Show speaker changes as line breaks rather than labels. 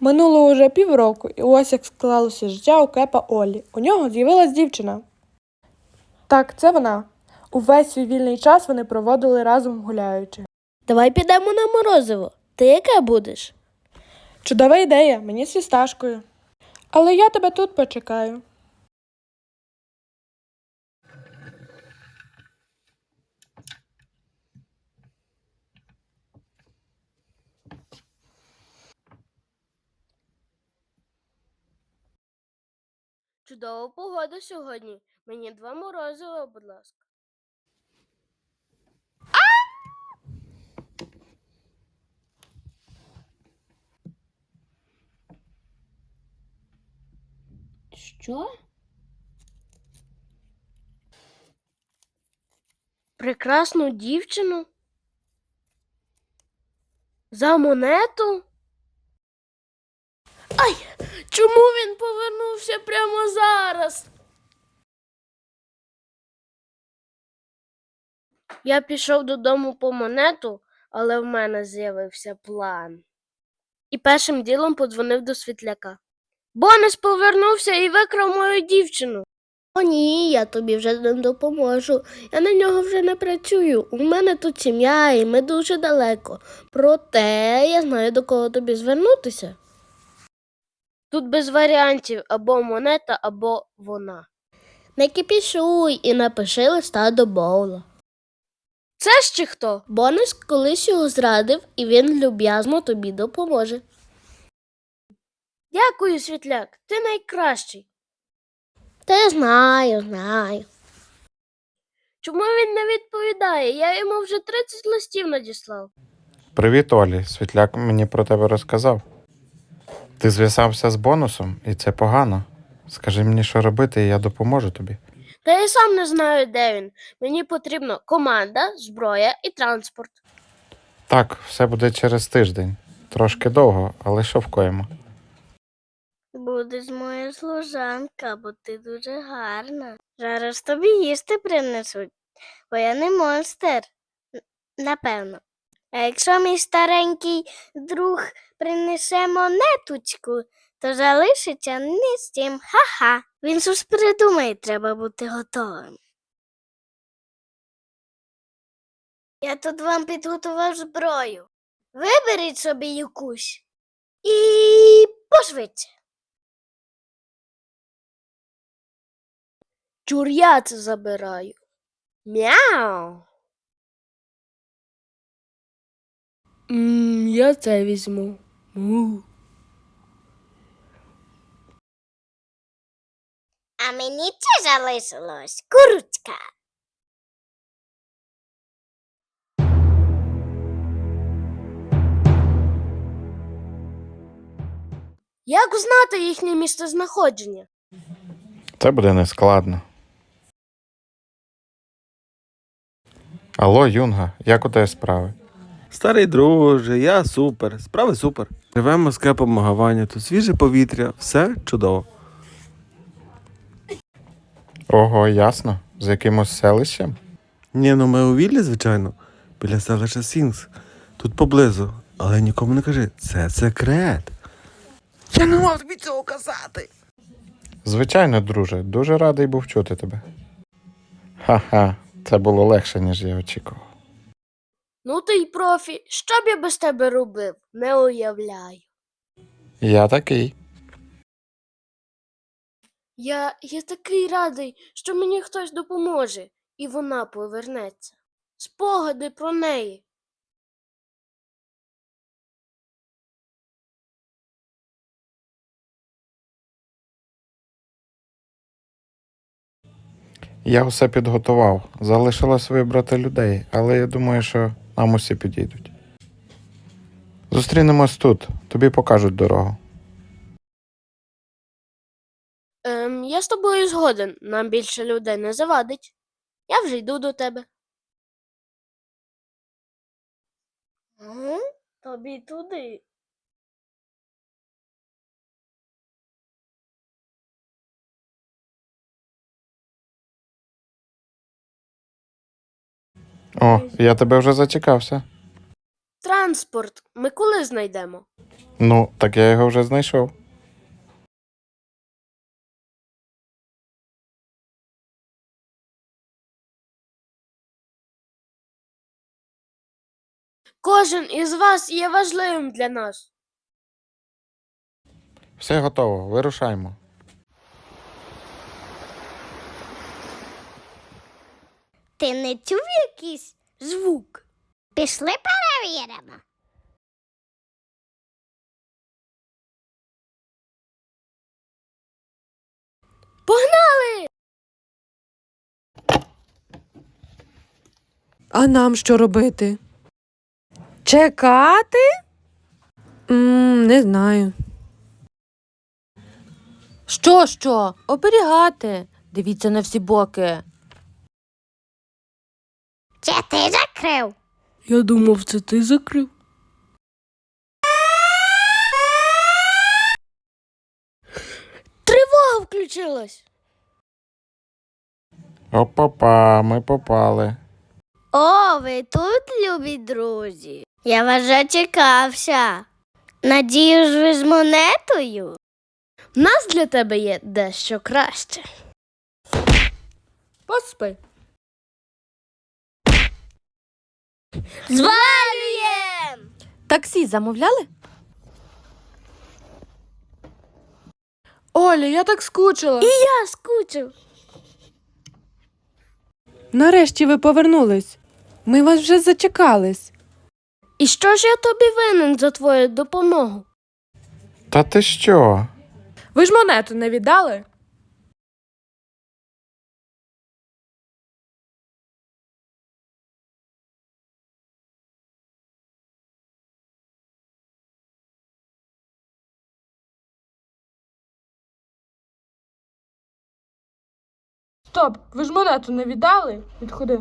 Минуло уже півроку, і ось як склалося життя у Кепа Олі. У нього з'явилась дівчина. Так, це вона. Увесь свій вільний час вони проводили разом гуляючи.
Давай підемо на морозиво. Ти яке будеш?
Чудова ідея, мені з фісташкою. Але я тебе тут почекаю.
Чудова погода сьогодні. Мені два морозива, будь ласка. Що? Прекрасну дівчину? За монету? Ай, чому він повернувся прямо зараз? Я пішов додому по монету, але в мене з'явився план. І першим ділом подзвонив до світляка. Бонус повернувся і викрав мою дівчину. О, ні, я тобі вже не допоможу. Я на нього вже не працюю. У мене тут сім'я, і ми дуже далеко. Проте я знаю, до кого тобі звернутися. Тут без варіантів або монета, або вона. Не кипішуй і напиши листа до Боула. Це ще хто? Бонус колись його зрадив, і він люб'язно тобі допоможе. Дякую, Світляк, ти найкращий. Та я знаю, знаю. Чому він не відповідає? Я йому вже 30 листів надіслав.
Привіт, Олі. Світляк мені про тебе розказав. Ти зв'язався з бонусом, і це погано. Скажи мені, що робити, і я допоможу тобі.
Та я сам не знаю, де він. Мені потрібна команда, зброя і транспорт.
Так, все буде через тиждень. Трошки довго, але що вкоїмо?
Будеш моя служанка, бо ти дуже гарна. Зараз тобі їсти принесуть, бо я не монстр. Напевно. А якщо мій старенький друг принесе монеточку, то залишиться не з тим. Ха-ха. Він щось придумає, треба бути готовим. Я тут вам підготував зброю. Виберіть собі якусь і пошвидше. Чур я це забираю. Мяу.
Мм, я це візьму. Му.
А мені це залишилось курочка. Як знати їхнє місцезнаходження?
Це буде нескладно. Алло, Юнга, як у тебе справи?
Старий друже, я супер. Справи супер. Живемо з кепом Магаваня, тут свіже повітря, все чудово.
Ого, ясно. З якимось селищем?
Ні, ну ми у віллі, звичайно, біля селища Сінгс. Тут поблизу. Але нікому не кажи, це секрет. Я не мав тобі цього казати.
Звичайно, друже, дуже радий був чути тебе. Ха-ха, це було легше, ніж я очікував.
Ну ти й профі, що б я без тебе робив? Не уявляю.
Я такий.
Я, я такий радий, що мені хтось допоможе, і вона повернеться. Спогади про неї.
Я усе підготував. Залишилось вибрати людей, але я думаю, що нам усі підійдуть. Зустрінемось тут, тобі покажуть дорогу.
Ем, я з тобою згоден, нам більше людей не завадить. Я вже йду до тебе. Угу, тобі туди.
О, я тебе вже зачекався.
Транспорт ми коли знайдемо?
Ну, так я його вже знайшов.
Кожен із вас є важливим для нас.
Все готово, вирушаймо.
Ти не чув якийсь звук? Пішли перевіримо.
Погнали!
А нам що робити? Чекати? м не знаю.
Що, що? Оберігати. Дивіться на всі боки.
Чи ти закрив?
Я думав, це ти закрив. Тривога включилась.
Опа-па, ми попали.
О, ви тут, любі друзі. Я вас зачекався. Надіюсь, ви з монетою?
У нас для тебе є дещо краще.
Поспи.
Звалюєм!
Таксі замовляли?
Оля, я так скучила.
І Я скучив.
Нарешті ви повернулись. Ми вас вже зачекались.
І що ж я тобі винен за твою допомогу?
Та ти що?
Ви ж монету не віддали? Стоп, ви ж монету не віддали? Відходи.